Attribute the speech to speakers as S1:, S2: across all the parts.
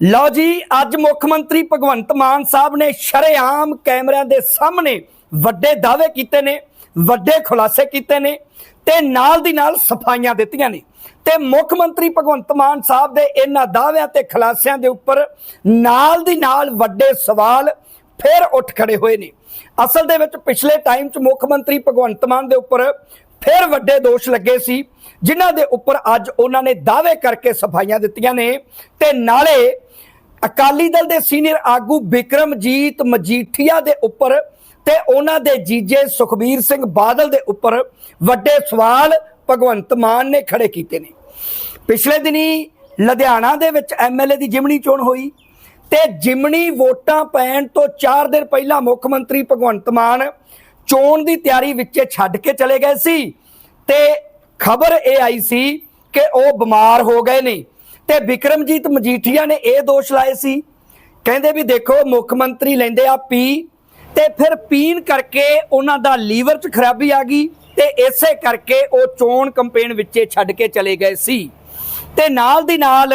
S1: ਲਓ ਜੀ, ਅੱਜ ਮੁੱਖ ਮੰਤਰੀ ਭਗਵੰਤ ਮਾਨ ਸਾਹਿਬ ਨੇ ਸ਼ਰੇਆਮ ਕੈਮਰਿਆਂ ਦੇ ਸਾਹਮਣੇ ਵੱਡੇ ਦਾਅਵੇ ਕੀਤੇ ਨੇ, ਵੱਡੇ ਖੁਲਾਸੇ ਕੀਤੇ ਨੇ ਤੇ ਨਾਲ ਦੀ ਨਾਲ ਸਫਾਈਆਂ ਦਿੱਤੀਆਂ ਨੇ। ਤੇ ਮੁੱਖ ਮੰਤਰੀ ਭਗਵੰਤ ਮਾਨ ਸਾਹਿਬ ਦੇ ਇਹਨਾਂ ਦਾਅਵਿਆਂ ਤੇ ਖੁਲਾਸਿਆਂ ਦੇ ਉੱਪਰ ਨਾਲ ਦੀ ਨਾਲ ਵੱਡੇ ਸਵਾਲ ਫਿਰ ਉੱਠ ਖੜੇ ਹੋਏ ਨੇ। ਅਸਲ ਦੇ ਵਿੱਚ ਪਿਛਲੇ ਟਾਈਮ 'ਚ ਮੁੱਖ ਮੰਤਰੀ ਭਗਵੰਤ ਮਾਨ ਦੇ ਉੱਪਰ ਫਿਰ ਵੱਡੇ ਦੋਸ਼ ਲੱਗੇ ਸੀ, ਜਿਨ੍ਹਾਂ ਦੇ ਉੱਪਰ ਅੱਜ ਉਹਨਾਂ ਨੇ ਦਾਅਵੇ ਕਰਕੇ ਸਫਾਈਆਂ ਦਿੱਤੀਆਂ ਨੇ ਤੇ ਨਾਲੇ ਅਕਾਲੀ ਦਲ ਦੇ ਸੀਨੀਅਰ ਆਗੂ ਬਿਕਰਮਜੀਤ ਮਜੀਠੀਆ ਦੇ ਉੱਪਰ ਤੇ ਉਹਨਾਂ ਦੇ ਜੀਜੇ ਸੁਖਬੀਰ ਸਿੰਘ ਬਾਦਲ ਦੇ ਉੱਪਰ ਵੱਡੇ ਸਵਾਲ ਭਗਵੰਤ ਮਾਨ ਨੇ ਖੜੇ ਕੀਤੇ ਨੇ। ਪਿਛਲੇ ਦਿਨੀ ਲੁਧਿਆਣਾ ਦੇ ਵਿੱਚ ਐਮਐਲਏ ਦੀ ਜਿਮਣੀ ਚੋਣ ਹੋਈ ਤੇ ਜਿਮਣੀ ਵੋਟਾਂ ਪੈਣ ਤੋਂ 4 ਦਿਨ ਪਹਿਲਾਂ ਮੁੱਖ ਮੰਤਰੀ ਭਗਵੰਤ ਮਾਨ ਚੋਣ ਦੀ ਤਿਆਰੀ ਵਿੱਚ ਛੱਡ ਕੇ ਚਲੇ ਗਏ ਸੀ ਤੇ ਖਬਰ ਇਹ ਆਈ ਸੀ ਕਿ ਉਹ ਬਿਮਾਰ ਹੋ ਗਏ ਨੇ। ਤੇ ਵਿਕਰਮਜੀਤ ਮਜੀਠੀਆ ਨੇ ਇਹ ਦੋਸ਼ ਲਾਏ ਸੀ। ਕਹਿੰਦੇ ਵੀ ਦੇਖੋ, ਮੁੱਖ ਮੰਤਰੀ ਲੈਂਦੇ ਆ ਪੀ ਤੇ ਫਿਰ ਪੀਣ ਕਰਕੇ ਉਹਨਾਂ ਦਾ ਲੀਵਰ 'ਚ ਖਰਾਬੀ ਆ ਗਈ ਤੇ ਇਸੇ ਕਰਕੇ ਉਹ ਚੋਣ ਕੈਂਪੇਨ ਵਿੱਚੇ ਛੱਡ ਕੇ ਚਲੇ ਗਏ ਸੀ। ਤੇ ਨਾਲ ਦੀ ਨਾਲ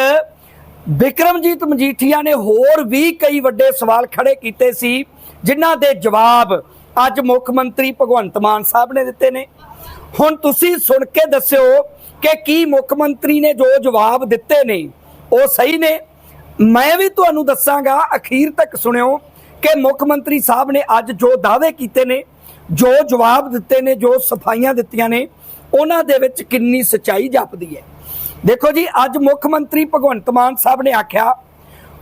S1: ਵਿਕਰਮਜੀਤ ਮਜੀਠੀਆ ਨੇ ਹੋਰ ਵੀ ਕਈ ਵੱਡੇ ਸਵਾਲ ਖੜੇ ਕੀਤੇ ਸੀ, ਜਿਨ੍ਹਾਂ ਦੇ ਜਵਾਬ ਅੱਜ ਮੁੱਖ ਮੰਤਰੀ ਭਗਵੰਤ ਮਾਨ ਸਾਹਿਬ ਨੇ ਦਿੱਤੇ ਨੇ। ਹੁਣ ਤੁਸੀਂ ਸੁਣ ਕੇ ਦੱਸਿਓ ਕਿ ਕੀ ਮੁੱਖ ਮੰਤਰੀ ਨੇ ਜੋ ਜਵਾਬ ਦਿੱਤੇ ਨੇ, ਉਹ ਸਹੀ ਨੇ? ਮੈਂ ਵੀ ਤੁਹਾਨੂੰ ਦੱਸਾਂਗਾ, ਅਖੀਰ ਤੱਕ ਸੁਣਿਓ, ਕਿ ਮੁੱਖ ਮੰਤਰੀ ਸਾਹਿਬ ਨੇ ਅੱਜ ਜੋ ਦਾਅਵੇ ਕੀਤੇ ਨੇ, ਜੋ ਜਵਾਬ ਦਿੱਤੇ ਨੇ, ਜੋ ਸਫਾਈਆਂ ਦਿੱਤੀਆਂ ਨੇ, ਉਹਨਾਂ ਦੇ ਵਿੱਚ ਕਿੰਨੀ ਸਚਾਈ ਜਾਪਦੀ ਹੈ। ਦੇਖੋ ਜੀ, ਅੱਜ ਮੁੱਖ ਮੰਤਰੀ ਭਗਵੰਤ ਮਾਨ ਸਾਹਿਬ ਨੇ ਆਖਿਆ,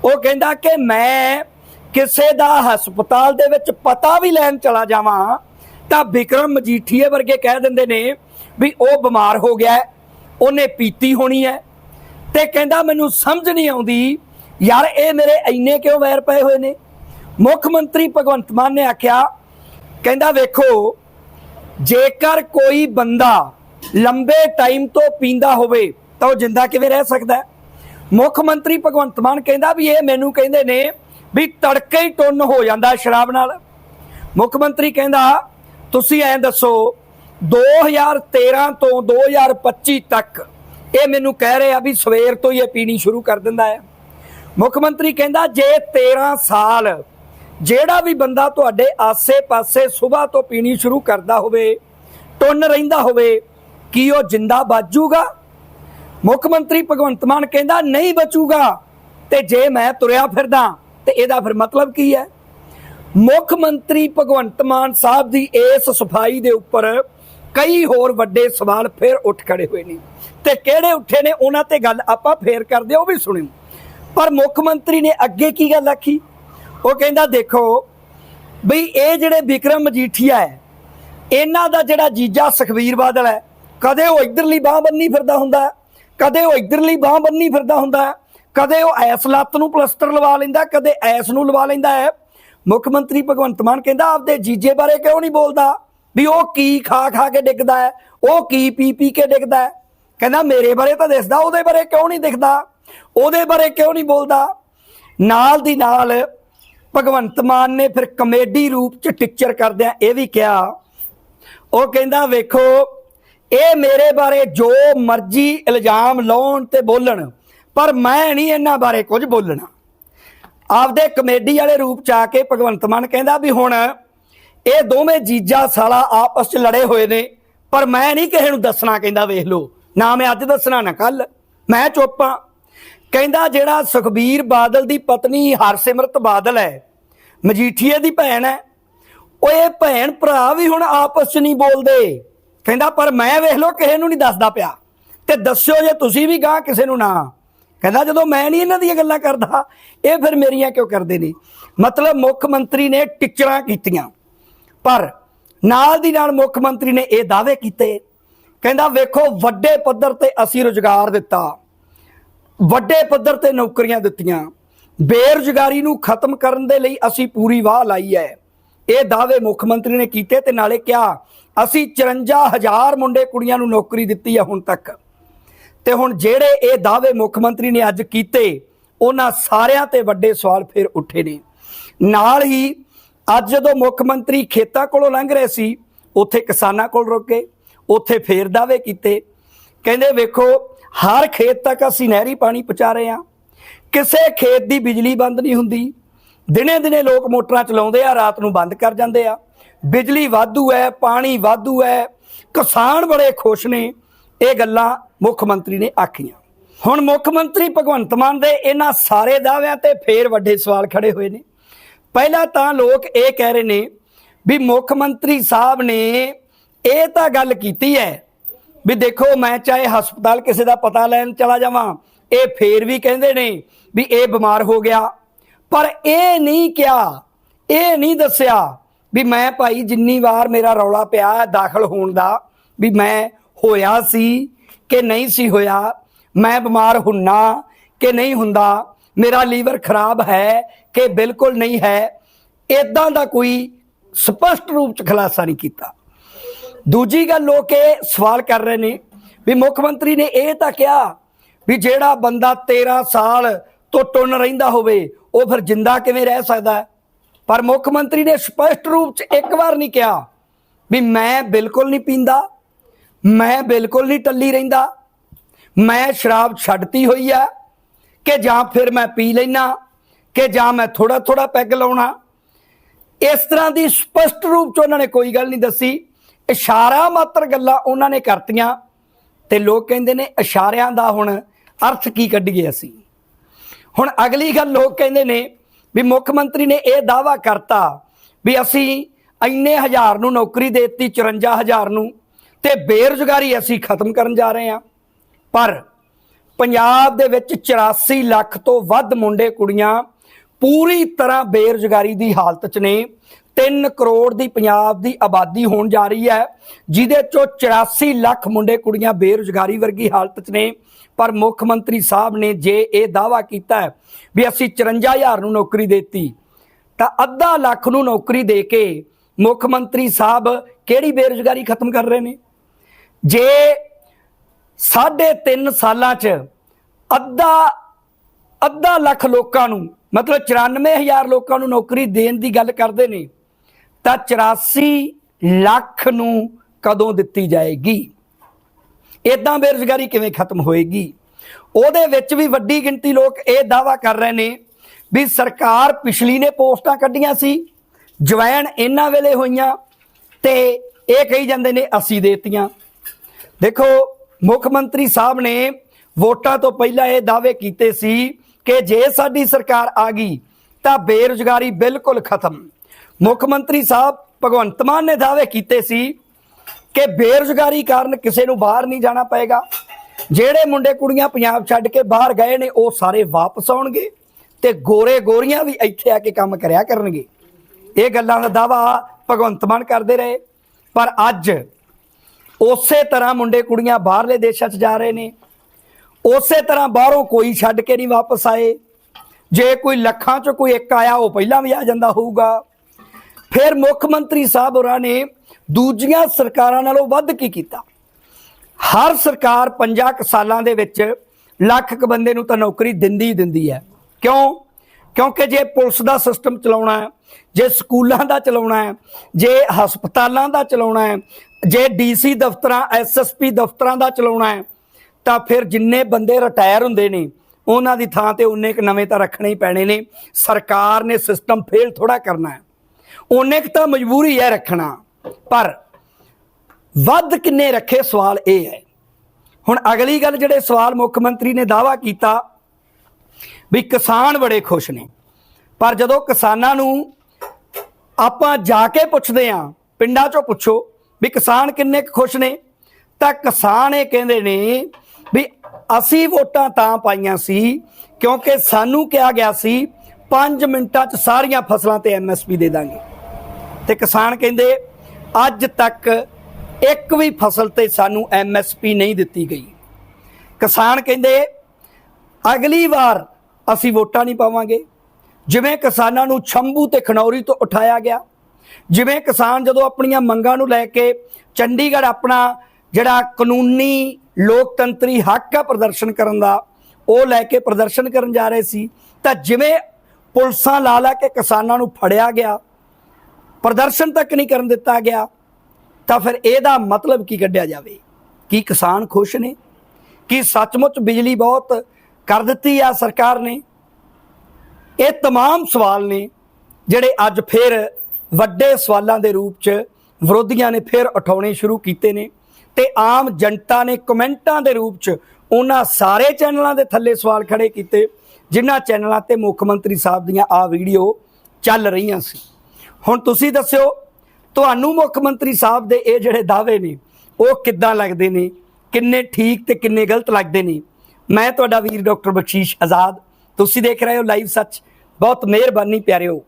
S1: ਉਹ ਕਹਿੰਦਾ ਕਿ ਮੈਂ ਕਿਸੇ ਦਾ ਹਸਪਤਾਲ ਦੇ ਵਿੱਚ ਪਤਾ ਵੀ ਲੈਣ ਚਲਾ ਜਾਵਾਂ, ਤਾਂ ਵਿਕਰਮ ਮਜੀਠੀਏ ਵਰਗੇ ਕਹਿ ਦਿੰਦੇ ਨੇ ਵੀ ਉਹ ਬਿਮਾਰ ਹੋ ਗਿਆ ਉਹਨੇ ਪੀਤੀ ਹੋਣੀ ਹੈ ਤੇ ਕਹਿੰਦਾ ਮੈਨੂੰ ਸਮਝ ਨਹੀਂ ਆਉਂਦੀ, ਯਾਰ ਇਹ ਮੇਰੇ ਇੰਨੇ ਕਿਉਂ ਵੈਰ ਪਏ ਹੋਏ ਨੇ? ਮੁੱਖ ਮੰਤਰੀ ਭਗਵੰਤ ਮਾਨ ਨੇ ਆਖਿਆ, ਕਹਿੰਦਾ ਵੇਖੋ, ਜੇਕਰ ਕੋਈ ਬੰਦਾ ਲੰਬੇ ਟਾਈਮ ਤੋਂ ਪੀਂਦਾ ਹੋਵੇ ਤਾਂ ਉਹ ਜਿੰਦਾ ਕਿਵੇਂ ਰਹਿ ਸਕਦਾ ਮੁੱਖ ਮੰਤਰੀ ਭਗਵੰਤ ਮਾਨ ਕਹਿੰਦਾ ਵੀ ਇਹ ਮੈਨੂੰ ਕਹਿੰਦੇ ਨੇ ਵੀ ਤੜਕੇ ਹੀ ਟੁੰਨ ਹੋ ਜਾਂਦਾ ਸ਼ਰਾਬ ਨਾਲ। ਮੁੱਖ ਮੰਤਰੀ ਕਹਿੰਦਾ, ਤੁਸੀਂ ਐਂ ਦੱਸੋ 2013 ਤੋਂ 2025 ਤੱਕ ਇਹ ਮੈਨੂੰ ਕਹਿ ਰਹੇ ਵੀ ਸਵੇਰ ਤੋਂ ਹੀ ਇਹ ਪੀਣੀ ਸ਼ੁਰੂ ਕਰ ਦਿੰਦਾ ਹੈ। ਮੁੱਖ ਮੰਤਰੀ ਕਹਿੰਦਾ ਜੇ 13 ਸਾਲ ਜਿਹੜਾ ਵੀ ਬੰਦਾ ਤੁਹਾਡੇ ਆਸੇ-ਪਾਸੇ ਸਵੇਰ ਤੋਂ ਪੀਣੀ ਸ਼ੁਰੂ ਕਰਦਾ ਹੋਵੇ, ਟੁੰਨ ਰਹਿੰਦਾ ਹੋਵੇ, ਕੀ ਉਹ ਜਿੰਦਾ ਬਾਜੂਗਾ? ਮੁੱਖ ਮੰਤਰੀ ਭਗਵੰਤ ਮਾਨ ਕਹਿੰਦਾ ਨਹੀਂ ਬਚੂਗਾ ਤੇ ਜੇ ਮੈਂ ਤੁਰਿਆ ਫਿਰਦਾ ਤੇ ਇਹਦਾ ਫਿਰ ਮਤਲਬ ਕੀ ਹੈ? ਮੁੱਖ ਮੰਤਰੀ ਭਗਵੰਤ ਮਾਨ ਸਾਹਿਬ ਦੀ ਇਸ ਸਫ਼ਾਈ ਦੇ ਉੱਪਰ ਕਈ ਹੋਰ ਵੱਡੇ ਸਵਾਲ ਫਿਰ ਉੱਠ ਖੜੇ ਹੋਏ ਨੇ। ਤੇ ਕਿਹੜੇ ਉੱਠੇ ਨੇ, ਉਹਨਾਂ ਤੇ ਗੱਲ ਆਪਾਂ ਫੇਰ ਕਰਦੇ ਉਹ ਵੀ ਸੁਣਿਓ। ਪਰ ਮੁੱਖ ਮੰਤਰੀ ਨੇ ਅੱਗੇ ਕੀ ਗੱਲ ਆਖੀ? ਉਹ ਕਹਿੰਦਾ, ਦੇਖੋ ਬਈ, ਇਹ ਜਿਹੜੇ ਵਿਕਰਮ ਮਜੀਠੀਆ ਹੈ, ਇਹਨਾਂ ਦਾ ਜਿਹੜਾ ਜੀਜਾ ਸੁਖਵੀਰ ਬਾਦਲ ਹੈ, ਕਦੇ ਉਹ ਇਧਰਲੀ ਬਾਹ ਬੰਨੀ ਫਿਰਦਾ ਹੁੰਦਾ, ਕਦੇ ਉਹ ਇਧਰਲੀ ਬਾਹ ਬੰਨੀ ਫਿਰਦਾ ਹੁੰਦਾ, ਕਦੇ ਉਹ ਐਸ ਲੱਤ ਨੂੰ ਪਲਸਟਰ ਲਵਾ ਲੈਂਦਾ, ਕਦੇ ਐਸ ਨੂੰ ਲਵਾ ਲੈਂਦਾ ਹੈ। ਮੁੱਖ ਮੰਤਰੀ ਭਗਵੰਤ ਮਾਨ ਕਹਿੰਦਾ, ਆਪਦੇ ਜੀਜੇ ਬਾਰੇ ਕਿਉਂ ਨਹੀਂ ਬੋਲਦਾ? ਵੀ ਉਹ ਕੀ ਖਾ ਖਾ ਕੇ ਡਿੱਗਦਾ ਹੈ, ਉਹ ਕੀ ਪੀ ਪੀ ਕੇ ਡਿੱਗਦਾ ਹੈ। ਕਹਿੰਦਾ, ਮੇਰੇ ਬਾਰੇ ਤਾਂ ਦਿਸਦਾ, ਉਹਦੇ ਬਾਰੇ ਕਿਉਂ ਨਹੀਂ ਦਿਖਦਾ, ਉਹਦੇ ਬਾਰੇ ਕਿਉਂ ਨਹੀਂ ਬੋਲਦਾ। ਨਾਲ ਦੀ ਨਾਲ ਭਗਵੰਤ ਮਾਨ ਨੇ ਫਿਰ ਕਮੇਡੀ ਰੂਪ ਚ ਟਿਕਚਰ ਕਰਦਿਆਂ ਇਹ ਵੀ ਕਿਹਾ, ਉਹ ਕਹਿੰਦਾ, ਵੇਖੋ, ਇਹ ਮੇਰੇ ਬਾਰੇ ਜੋ ਮਰਜ਼ੀ ਇਲਜ਼ਾਮ ਲਾਉਣ ਤੇ ਬੋਲਣ, ਪਰ ਮੈਂ ਨਹੀਂ ਇਹਨਾਂ ਬਾਰੇ ਕੁਝ ਬੋਲਣਾ। ਆਪਦੇ ਕਮੇਡੀ ਵਾਲੇ ਰੂਪ ਚ ਆ ਕੇ ਭਗਵੰਤ ਮਾਨ ਕਹਿੰਦਾ ਵੀ ਹੁਣ ਇਹ ਦੋਵੇਂ ਜੀਜਾ ਸਾਲਾ ਆਪਸ ਚ ਲੜੇ ਹੋਏ ਨੇ, ਪਰ ਮੈਂ ਨਹੀਂ ਕਿਸੇ ਨੂੰ ਦੱਸਣਾ, ਕਹਿੰਦਾ ਵੇਖ ਲਓ। ਨਾ ਮੈਂ ਅੱਜ ਦੱਸਣਾ, ਨਾ ਕੱਲ ਮੈਂ ਚੁੱਪ ਕਹਿੰਦਾ ਜਿਹੜਾ ਸੁਖਬੀਰ ਬਾਦਲ ਦੀ ਪਤਨੀ ਹਰਸਿਮਰਤ ਬਾਦਲ ਹੈ, ਮਜੀਠੀਏ ਦੀ ਭੈਣ ਹੈ, ਉਹ ਇਹ ਭੈਣ ਭਰਾ ਵੀ ਹੁਣ ਆਪਸ ਚ ਨਹੀਂ ਬੋਲਦੇ। ਕਹਿੰਦਾ, ਪਰ ਮੈਂ ਵੇਖ ਲਓ, ਕਿਸੇ ਨੂੰ ਨਹੀਂ ਦੱਸਦਾ ਪਿਆ। ਤੇ ਦੱਸਿਓ ਜੇ ਤੁਸੀਂ ਵੀ ਗਾਂ ਕਿਸੇ ਨੂੰ ਨਾ। ਕਹਿੰਦਾ, ਜਦੋਂ ਮੈਂ ਨਹੀਂ ਇਹਨਾਂ ਦੀਆਂ ਗੱਲਾਂ ਕਰਦਾ, ਇਹ ਫਿਰ ਮੇਰੀਆਂ ਕਿਉਂ ਕਰਦੇ ਨੇ? ਮਤਲਬ ਮੁੱਖ ਮੰਤਰੀ ਨੇ ਟਿਚਰਾਂ ਕੀਤੀਆਂ। ਪਰ ਨਾਲ ਦੀ ਨਾਲ ਮੁੱਖ ਮੰਤਰੀ ਨੇ ਇਹ ਦਾਅਵੇ ਕੀਤੇ, ਕਹਿੰਦਾ, ਵੇਖੋ, ਵੱਡੇ ਪੱਧਰ ਤੇ ਅਸੀਂ ਰੁਜ਼ਗਾਰ ਦਿੱਤਾ, ਵੱਡੇ ਪੱਧਰ ਤੇ ਨੌਕਰੀਆਂ ਦਿੱਤੀਆਂ, ਬੇਰੁਜ਼ਗਾਰੀ ਨੂੰ ਖਤਮ ਕਰਨ ਦੇ ਲਈ ਅਸੀਂ ਪੂਰੀ ਵਾਹ ਲਾਈ ਹੈ। ਇਹ ਦਾਅਵੇ ਮੁੱਖ ਮੰਤਰੀ ਨੇ ਕੀਤੇ ਤੇ ਨਾਲੇ ਕਿਹਾ, ਅਸੀਂ 54000 ਮੁੰਡੇ ਕੁੜੀਆਂ ਨੂੰ ਨੌਕਰੀ ਦਿੱਤੀ ਹੈ ਹੁਣ ਤੱਕ। ਤੇ ਹੁਣ ਜਿਹੜੇ ਇਹ ਦਾਅਵੇ ਮੁੱਖ ਮੰਤਰੀ ਨੇ ਅੱਜ ਕੀਤੇ, ਉਹਨਾਂ ਸਾਰਿਆਂ ਤੇ ਵੱਡੇ ਸਵਾਲ ਫਿਰ ਉੱਠੇ ਨੇ। ਨਾਲ ਹੀ ਅੱਜ ਜਦੋਂ ਮੁੱਖ ਮੰਤਰੀ ਖੇਤਾਂ ਕੋਲੋਂ ਲੰਘ ਰਹੇ ਸੀ, ਉੱਥੇ ਕਿਸਾਨਾਂ ਕੋਲ ਰੁਕੇ ਉੱਥੇ ਫੇਰ ਦਾਅਵੇ ਕੀਤੇ। ਕਹਿੰਦੇ, ਵੇਖੋ, ਹਰ ਖੇਤ ਤੱਕ ਅਸੀਂ ਨਹਿਰੀ ਪਾਣੀ ਪਹੁੰਚਾ ਰਹੇ ਹਾਂ। ਕਿਸੇ ਖੇਤ ਦੀ ਬਿਜਲੀ ਬੰਦ ਨਹੀਂ ਹੁੰਦੀ। ਦਿਨੇ ਦਿਨੇ ਲੋਕ ਮੋਟਰਾਂ ਚਲਾਉਂਦੇ ਆ, ਰਾਤ ਨੂੰ ਬੰਦ ਕਰ ਜਾਂਦੇ ਆ। ਬਿਜਲੀ ਵਾਧੂ ਹੈ, ਪਾਣੀ ਵਾਧੂ ਹੈ। ਕਿਸਾਨ ਬੜੇ ਖੁਸ਼ ਨੇ। ਇਹ ਗੱਲਾਂ ਮੁੱਖ ਮੰਤਰੀ ਨੇ ਆਖੀਆਂ। ਹੁਣ ਮੁੱਖ ਮੰਤਰੀ ਭਗਵੰਤ ਮਾਨ ਦੇ ਇਹਨਾਂ ਸਾਰੇ ਦਾਅਵਿਆਂ ਤੇ ਫੇਰ ਵੱਡੇ ਸਵਾਲ ਖੜੇ ਹੋਏ ਨੇ। ਪਹਿਲਾਂ ਤਾਂ ਲੋਕ ਇਹ ਕਹਿ ਰਹੇ ਨੇ ਵੀ ਮੁੱਖ ਮੰਤਰੀ ਸਾਹਿਬ ਨੇ ਇਹ ਤਾਂ ਗੱਲ ਕੀਤੀ ਹੈ ਵੀ ਦੇਖੋ ਮੈਂ ਚਾਹੇ ਹਸਪਤਾਲ ਕਿਸੇ ਦਾ ਪਤਾ ਲੈਣ ਚਲਾ ਜਾਵਾਂ, ਇਹ ਫੇਰ ਵੀ ਕਹਿੰਦੇ ਨੇ ਵੀ ਇਹ ਬਿਮਾਰ ਹੋ ਗਿਆ। ਪਰ ਇਹ ਨਹੀਂ ਕਿਹਾ, ਇਹ ਨਹੀਂ ਦੱਸਿਆ ਵੀ ਮੈਂ ਭਾਈ ਜਿੰਨੀ ਵਾਰ ਮੇਰਾ ਰੌਲਾ ਪਿਆ ਦਾਖਲ ਹੋਣ ਦਾ ਵੀ ਮੈਂ ਹੋਇਆ ਸੀ ਕਿ ਨਹੀਂ ਸੀ ਹੋਇਆ, ਮੈਂ ਬਿਮਾਰ ਹੁੰਨਾ ਕਿ ਨਹੀਂ ਹੁੰਦਾ, ਮੇਰਾ ਲੀਵਰ ਖਰਾਬ ਹੈ ਕਿ ਬਿਲਕੁਲ ਨਹੀਂ ਹੈ ਇਦਾਂ ਦਾ ਕੋਈ ਸਪਸ਼ਟ ਰੂਪ ਚ ਖੁਲਾਸਾ ਨਹੀਂ ਕੀਤਾ। ਦੂਜੀ ਗੱਲ ਲੋਕ ਇਹ ਸਵਾਲ ਕਰ ਰਹੇ ਨੇ ਵੀ ਮੁੱਖ ਮੰਤਰੀ ਨੇ ਇਹ ਤਾਂ ਕਿਹਾ ਵੀ ਜਿਹੜਾ ਬੰਦਾ 13 ਸਾਲ ਤੋਂ ਟੁੰਨ ਰਹਿੰਦਾ ਹੋਵੇ, ਉਹ ਫਿਰ ਜਿੰਦਾ ਕਿਵੇਂ ਰਹਿ ਸਕਦਾ ਪਰ ਮੁੱਖ ਮੰਤਰੀ ਨੇ ਸਪਸ਼ਟ ਰੂਪ ਚ ਇੱਕ ਵਾਰ ਨਹੀਂ ਕਿਹਾ ਵੀ ਮੈਂ ਬਿਲਕੁਲ ਨਹੀਂ ਪੀਂਦਾ, ਮੈਂ ਬਿਲਕੁਲ ਨਹੀਂ ਟੱਲੀ ਰਹਿੰਦਾ, ਮੈਂ ਸ਼ਰਾਬ ਛੱਡਤੀ ਹੋਈ ਆ ਕਿ ਜਾਂ ਫਿਰ ਮੈਂ ਪੀ ਲੈਣਾ ਕਿ ਜਾਂ ਮੈਂ ਥੋੜਾ ਥੋੜਾ ਪੈਗ ਲਾਉਣਾ। ਇਸ ਤਰ੍ਹਾਂ ਦੀ ਸਪਸ਼ਟ ਰੂਪ ਚ ਉਹਨਾਂ ਨੇ ਕੋਈ ਗੱਲ ਨਹੀਂ ਦੱਸੀ। ਇਸ਼ਾਰਾ ਮਾਤਰ ਗੱਲਾਂ ਉਹਨਾਂ ਨੇ ਕਰਤੀਆਂ ਤੇ ਲੋਕ ਕਹਿੰਦੇ ਨੇ ਇਸ਼ਾਰਿਆਂ ਦਾ ਹੁਣ ਅਰਥ ਕੀ ਕੱਢੀਏ ਅਸੀਂ। ਹੁਣ ਅਗਲੀ ਗੱਲ ਲੋਕ ਕਹਿੰਦੇ ਨੇ ਵੀ ਮੁੱਖ ਮੰਤਰੀ ਨੇ ਇਹ ਦਾਵਾ ਕਰਤਾ ਵੀ ਅਸੀਂ ਇੰਨੇ ਹਜ਼ਾਰ ਨੂੰ ਨੌਕਰੀ ਦੇ ਦਿੱਤੀ 54 ਹਜ਼ਾਰ ਨੂੰ ਤੇ ਬੇਰੁਜ਼ਗਾਰੀ ਅਸੀਂ ਖਤਮ ਕਰਨ ਜਾ ਰਹੇ ਹਾਂ। ਪਰ ਪੰਜਾਬ ਦੇ ਵਿੱਚ 84 ਲੱਖ ਤੋਂ ਵੱਧ ਮੁੰਡੇ ਕੁੜੀਆਂ ਪੂਰੀ ਤਰ੍ਹਾਂ ਬੇਰੁਜ਼ਗਾਰੀ ਦੀ ਹਾਲਤ 'ਚ ਨੇ। 3 ਕਰੋੜ ਦੀ ਪੰਜਾਬ ਦੀ ਆਬਾਦੀ ਹੋਣ ਜਾ ਰਹੀ ਹੈ, ਜਿਹਦੇ ਚੋਂ 84 ਲੱਖ ਮੁੰਡੇ ਕੁੜੀਆਂ ਬੇਰੁਜ਼ਗਾਰੀ ਵਰਗੀ ਹਾਲਤ 'ਚ ਨੇ। ਪਰ ਮੁੱਖ ਮੰਤਰੀ ਸਾਹਿਬ ਨੇ ਜੇ ਇਹ ਦਾਵਾ ਕੀਤਾ ਵੀ ਅਸੀਂ 54000 ਨੂੰ ਨੌਕਰੀ ਦਿੱਤੀ, ਤਾਂ ਅੱਧਾ ਲੱਖ ਨੂੰ ਨੌਕਰੀ ਦੇ ਕੇ ਮੁੱਖ ਮੰਤਰੀ ਸਾਹਿਬ ਕਿਹੜੀ ਬੇਰੁਜ਼ਗਾਰੀ ਖਤਮ ਕਰ ਰਹੇ ਨੇ? ਜੇ ਸਾਢੇ 3 ਸਾਲਾਂ 'ਚ ਅੱਧਾ ਅੱਧਾ ਲੱਖ ਲੋਕਾਂ ਨੂੰ ਮਤਲਬ 94000 ਲੋਕਾਂ ਨੂੰ ਨੌਕਰੀ ਦੇਣ ਦੀ ਗੱਲ ਕਰਦੇ ਨੇ, ਤਾਂ 84 ਲੱਖ ਨੂੰ ਕਦੋਂ ਦਿੱਤੀ ਜਾਏਗੀ? ਇਦਾਂ ਬੇਰੁਜ਼ਗਾਰੀ ਕਿਵੇਂ ਖਤਮ ਹੋਏਗੀ? ਉਹਦੇ ਵਿੱਚ ਵੀ ਵੱਡੀ ਗਿਣਤੀ ਲੋਕ ਇਹ ਦਾਵਾ ਕਰ ਰਹੇ ਨੇ ਵੀ ਸਰਕਾਰ ਪਿਛਲੀ ਨੇ ਪੋਸਟਾਂ ਕੱਢੀਆਂ ਸੀ, ਜਵੈਣ ਇਹਨਾਂ ਵੇਲੇ ਹੋਈਆਂ, ਤੇ ਇਹ ਕਹੀ ਜਾਂਦੇ ਨੇ ਅਸੀਂ ਦੇਤੀਆਂ। ਦੇਖੋ, ਮੁੱਖ ਮੰਤਰੀ ਸਾਹਿਬ ਨੇ ਵੋਟਾਂ ਤੋਂ ਪਹਿਲਾਂ ਇਹ ਦਾਅਵੇ ਕੀਤੇ ਸੀ ਕਿ ਜੇ ਸਾਡੀ ਸਰਕਾਰ ਆ ਗਈ ਤਾਂ ਬੇਰੁਜ਼ਗਾਰੀ ਬਿਲਕੁਲ ਖਤਮ। ਮੁੱਖ ਮੰਤਰੀ ਸਾਹਿਬ ਭਗਵੰਤ ਮਾਨ ਨੇ ਦਾਅਵੇ ਕੀਤੇ ਸੀ ਕਿ ਬੇਰੁਜ਼ਗਾਰੀ ਕਾਰਨ ਕਿਸੇ ਨੂੰ ਬਾਹਰ ਨਹੀਂ ਜਾਣਾ ਪਏਗਾ। ਜਿਹੜੇ ਮੁੰਡੇ ਕੁੜੀਆਂ ਪੰਜਾਬ ਛੱਡ ਕੇ ਬਾਹਰ ਗਏ ਨੇ, ਉਹ ਸਾਰੇ ਵਾਪਸ ਆਉਣਗੇ ਤੇ ਗੋਰੇ ਗੋਰੀਆਂ ਵੀ ਇੱਥੇ ਆ ਕੇ ਕੰਮ ਕਰਿਆ ਕਰਨਗੇ। ਇਹ ਗੱਲਾਂ ਦਾ ਦਾਵਾ ਭਗਵੰਤ ਮਾਨ ਕਰਦੇ ਰਹੇ। ਪਰ ਅੱਜ ਉਸੇ ਤਰ੍ਹਾਂ ਮੁੰਡੇ ਕੁੜੀਆਂ ਬਾਹਰਲੇ ਦੇਸ਼ਾਂ 'ਚ ਜਾ ਰਹੇ ਨੇ ਉਸੇ ਤਰ੍ਹਾਂ ਬਾਹਰੋਂ ਕੋਈ ਛੱਡ ਕੇ ਨਹੀਂ ਵਾਪਸ ਆਏ। ਜੇ ਕੋਈ ਲੱਖਾਂ 'ਚ ਕੋਈ ਇੱਕ ਆਇਆ, ਉਹ ਪਹਿਲਾਂ ਵੀ ਆ ਜਾਂਦਾ ਹੋਊਗਾ। ਫਿਰ ਮੁੱਖ ਮੰਤਰੀ ਸਾਹਿਬ ਹੋਰਾਂ ਨੇ ਦੂਜੀਆਂ ਸਰਕਾਰਾਂ ਨਾਲੋਂ ਵੱਧ ਕੀ ਕੀਤਾ? ਹਰ ਸਰਕਾਰ 50 ਕੁ ਸਾਲਾਂ ਦੇ ਵਿੱਚ ਲੱਖ ਕ ਬੰਦੇ ਨੂੰ ਤਾਂ ਨੌਕਰੀ ਦਿੰਦੀ ਹੀ ਦਿੰਦੀ ਹੈ। ਕਿਉਂ? ਕਿਉਂਕਿ ਜੇ ਪੁਲਿਸ ਦਾ ਸਿਸਟਮ ਚਲਾਉਣਾ ਹੈ, ਜੇ ਸਕੂਲਾਂ ਦਾ ਚਲਾਉਣਾ ਹੈ, ਜੇ ਹਸਪਤਾਲਾਂ ਦਾ ਚਲਾਉਣਾ ਹੈ, ਜੇ ਡੀਸੀ ਦਫ਼ਤਰਾਂ ਐਸਐਸਪੀ ਦਫ਼ਤਰਾਂ ਦਾ ਚਲਾਉਣਾ ਹੈ ਤਾਂ ਫਿਰ ਜਿੰਨੇ ਬੰਦੇ ਰਿਟਾਇਰ ਹੁੰਦੇ ਨੇ, ਉਹਨਾਂ ਦੀ ਥਾਂ ਤੇ ਉਨੇ ਕ ਨਵੇਂ ਤਾਂ ਰੱਖਣੇ ਹੀ ਪੈਣੇ ਨੇ। ਸਰਕਾਰ ਨੇ ਸਿਸਟਮ ਫੇਲ ਥੋੜਾ ਕਰਨਾ ਹੈ। ਉਨੇ ਕ ਤਾਂ ਮਜਬੂਰੀ ਹੈ ਰੱਖਣਾ। ਪਰ ਵੱਧ ਕਿੰਨੇ ਰੱਖੇ ਸਵਾਲ ਇਹ ਹੈ। ਹੁਣ ਅਗਲੀ ਗੱਲ ਜਿਹੜੇ ਸਵਾਲ ਮੁੱਖ ਮੰਤਰੀ ਨੇ ਦਾਵਾ ਕੀਤਾ ਵੀ ਕਿਸਾਨ ਬੜੇ ਖੁਸ਼ ਨੇ। ਪਰ ਜਦੋਂ ਕਿਸਾਨਾਂ ਨੂੰ ਆਪਾਂ ਜਾ ਕੇ ਪੁੱਛਦੇ ਆਂ ਪਿੰਡਾਂ 'ਚੋਂ ਪੁੱਛੋ ਵੀ ਕਿਸਾਨ ਕਿੰਨੇ ਕੁ ਖੁਸ਼ ਨੇ, ਤਾਂ ਕਿਸਾਨ ਇਹ ਕਹਿੰਦੇ ਨੇ ਅਸੀਂ ਵੋਟਾਂ ਤਾਂ ਪਾਈਆਂ ਸੀ, ਕਿਉਂਕਿ ਸਾਨੂੰ ਕਿਹਾ ਗਿਆ ਸੀ 5 ਮਿੰਟਾਂ 'ਚ ਸਾਰੀਆਂ ਫਸਲਾਂ ਤੇ ਐਮਐਸਪੀ ਦੇ ਦਾਂਗੇ। ਤੇ ਕਿਸਾਨ ਕਹਿੰਦੇ, ਅੱਜ ਤੱਕ ਇੱਕ ਵੀ ਫਸਲ ਤੇ ਸਾਨੂੰ ਐਮਐਸਪੀ ਨਹੀਂ ਦਿੱਤੀ ਗਈ। ਕਿਸਾਨ ਕਹਿੰਦੇ, ਅਗਲੀ ਵਾਰ ਅਸੀਂ ਵੋਟਾਂ ਨਹੀਂ ਪਾਵਾਂਗੇ। ਜਿਵੇਂ ਕਿਸਾਨਾਂ ਨੂੰ ਛੰਭੂ ਤੇ ਖਨੌਰੀ ਤੋਂ ਉਠਾਇਆ ਗਿਆ, ਜਿਵੇਂ ਕਿਸਾਨ ਜਦੋਂ ਆਪਣੀਆਂ ਮੰਗਾਂ ਨੂੰ ਲੈ ਕੇ ਚੰਡੀਗੜ੍ਹ ਆਪਣਾ ਜਿਹੜਾ ਕਾਨੂੰਨੀ ਲੋਕਤੰਤਰੀ ਹੱਕ ਆ ਪ੍ਰਦਰਸ਼ਨ ਕਰਨ ਦਾ ਉਹ ਲੈ ਕੇ ਪ੍ਰਦਰਸ਼ਨ ਕਰਨ ਜਾ ਰਹੇ ਸੀ ਤਾਂ ਜਿਵੇਂ ਪੁਲਿਸਾਂ ਲਾ ਲਾ ਕੇ ਕਿਸਾਨਾਂ ਨੂੰ ਫੜਿਆ ਗਿਆ ਪ੍ਰਦਰਸ਼ਨ ਤੱਕ ਨਹੀਂ ਕਰਨ ਦਿੱਤਾ ਗਿਆ ਤਾਂ ਫਿਰ ਇਹਦਾ ਮਤਲਬ ਕੀ ਕੱਢਿਆ ਜਾਵੇ ਕੀ ਕਿਸਾਨ ਖੁਸ਼ ਨੇ ਕੀ ਸੱਚਮੁੱਚ ਬਿਜਲੀ ਬਹੁਤ ਕਰ ਦਿੱਤੀ ਆ ਸਰਕਾਰ ਨੇ ਇਹ तमाम ਸਵਾਲ ਨੇ ਜਿਹੜੇ ਅੱਜ ਫਿਰ ਵੱਡੇ ਸਵਾਲਾਂ ਦੇ ਰੂਪ 'ਚ ਵਿਰੋਧੀਆਂ ਨੇ ਫਿਰ ਉਠਾਉਣੇ ਸ਼ੁਰੂ ਕੀਤੇ ਨੇ ਤੇ ਆਮ ਜਨਤਾ ਨੇ ਕਮੈਂਟਾਂ ਦੇ ਰੂਪ 'ਚ ਉਹਨਾਂ ਸਾਰੇ ਚੈਨਲਾਂ ਦੇ ਥੱਲੇ ਸਵਾਲ ਖੜੇ ਕੀਤੇ, ਜਿਨ੍ਹਾਂ ਚੈਨਲਾਂ ਤੇ ਮੁੱਖ ਮੰਤਰੀ ਸਾਹਿਬ ਦੀਆਂ ਆ ਵੀਡੀਓ ਚੱਲ ਰਹੀਆਂ ਸੀ। ਹੁਣ ਤੁਸੀਂ ਦੱਸਿਓ, ਤੁਹਾਨੂੰ ਮੁੱਖ ਮੰਤਰੀ ਸਾਹਿਬ ਦੇ ਇਹ ਜਿਹੜੇ ਦਾਅਵੇ ਨੇ, ਉਹ ਕਿੱਦਾਂ ਲੱਗਦੇ ਨੇ? ਕਿੰਨੇ ਠੀਕ ਤੇ ਕਿੰਨੇ ਗਲਤ ਲੱਗਦੇ ਨੇ? ਮੈਂ ਤੁਹਾਡਾ ਵੀਰ ਡਾਕਟਰ ਬਖਸ਼ੀਸ਼ ਆਜ਼ਾਦ, ਤੁਸੀਂ ਦੇਖ ਰਹੇ ਹੋ ਲਾਈਵ ਸੱਚ। ਬਹੁਤ ਮਿਹਰਬਾਨੀ ਪਿਆਰਿਓ।